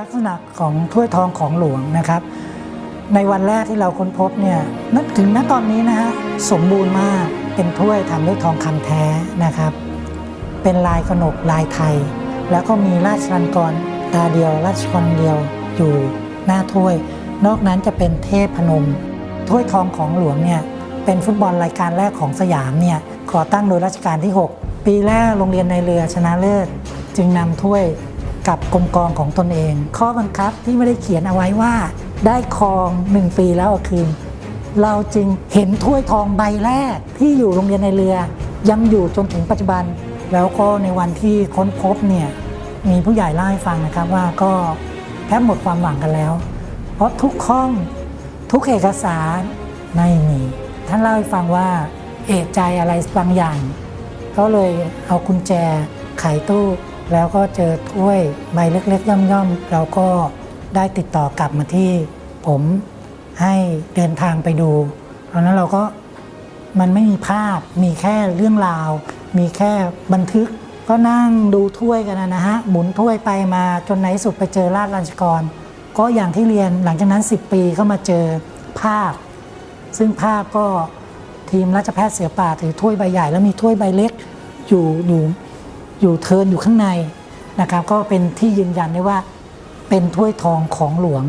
ลักษณะของถ้วยทองของหลวงนะครับ ในวันแรกที่เราค้นพบเนี่ยนึกถึงณตอนนี้นะฮะสมบูรณ์มากเป็นถ้วยทำด้วยทองคำแท้นะครับ เป็นลายขนบลายไทย แล้วก็มีราชลังกรตาเดียว ราชกรเดียวอยู่หน้าถ้วย นอกนั้นจะเป็นเทพพนม ถ้วยทองของหลวงเนี่ยเป็นฟุตบอลรายการแรกของสยามเนี่ยก่อตั้งโดยรัชกาลที่ 6 ปีแรกโรงเรียนในเรือชนะเลิศจึงนำถ้วย กับกรมกองของตนเอง ข้อบังคับที่ไม่ได้เขียนเอาไว้ว่า ได้ครอง1ปีแล้วคืน เราจึงเห็นถ้วยทองใบแรกที่อยู่โรงเรียนในเรือ ยังอยู่จนถึงปัจจุบัน แล้วก็ในวันที่ค้นพบเนี่ยมีผู้ใหญ่เล่าให้ฟังนะครับว่าก็แทบหมดความหวังกันแล้ว เพราะทุกห้องทุกเอกสารไม่มีท่านเล่าให้ฟังว่าเอกใจอะไรบางอย่างเขาเลยเอากุญแจไขตู้ แล้วก็เจอถ้วยใบเล็กๆ ย่อมๆ เราก็ได้ติดต่อกลับมาที่ผมให้เดินทางไปดูตอนนั้นเราก็มันไม่มีภาพมีแค่เรื่องราว มีแค่บันทึก ก็นั่งดูถ้วยกันนะฮะหมุนถ้วยไปมาจนในสุดไปเจอราชรัญชกร ก็อย่างที่เรียนหลังจากนั้น 10 ปีก็มาเจอภาพ ซึ่งภาพก็ทีมราชแพทย์เสือป่าถือถ้วยใบใหญ่ แล้วมีถ้วยใบเล็กอยู่อยู่ อยู่เทินอยู่ข้างในนะครับ ก็เป็นที่ยืนยันได้ว่าเป็นถ้วยทองของหลวง